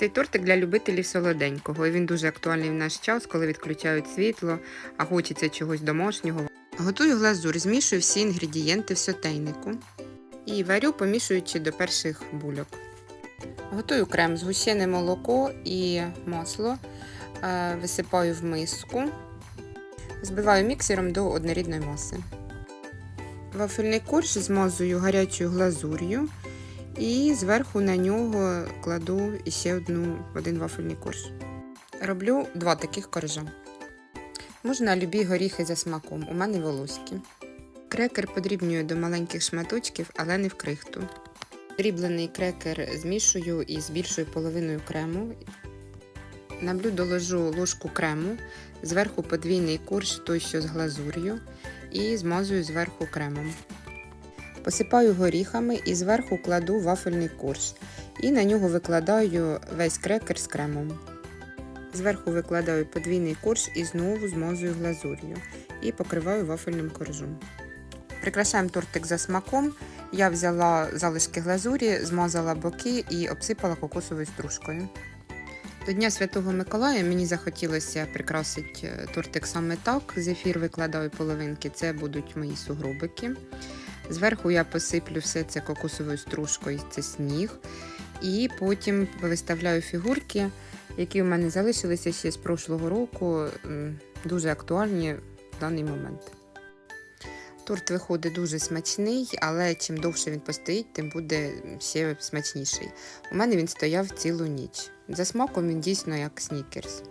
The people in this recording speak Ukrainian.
Цей тортик для любителів солоденького. І він дуже актуальний в наш час, коли відключають світло, а хочеться чогось домашнього. Готую глазур, змішую всі інгредієнти в сотейнику і варю, помішуючи до перших бульок. Готую крем, згущене молоко і масло. Е, Висипаю в миску, збиваю міксером до однорідної маси. Вафельний корж змазую гарячою глазур'ю і зверху на нього кладу ще одну, один вафельний корж. Роблю два таких коржа. Можна любі горіхи за смаком, у мене волоські. Крекер подрібнюю до маленьких шматочків, але не в крихту. Дріблений крекер змішую із більшою половиною крему. На блюдо ложу ложку крему, зверху подвійний корж, той що з глазур'ю, і змазую зверху кремом. Посипаю горіхами і зверху кладу вафельний корж. І на нього викладаю весь крекер з кремом. Зверху викладаю подвійний корж і знову змазую глазур'ю і покриваю вафельним коржом. Прикрашаємо тортик за смаком. Я взяла залишки глазурі, змазала боки і обсипала кокосовою стружкою. До Дня Святого Миколая мені захотілося прикрасити е, тортик саме так. Зефір викладаю половинки, це будуть мої сугробики. Зверху я посиплю все це кокосовою стружкою, це сніг. І потім виставляю фігурки, які в мене залишилися ще з прошлого року, дуже актуальні в даний момент. Торт виходить дуже смачний, але чим довше він постоїть, тим буде ще смачніший. У мене він стояв цілу ніч. За смаком він дійсно як снікерс.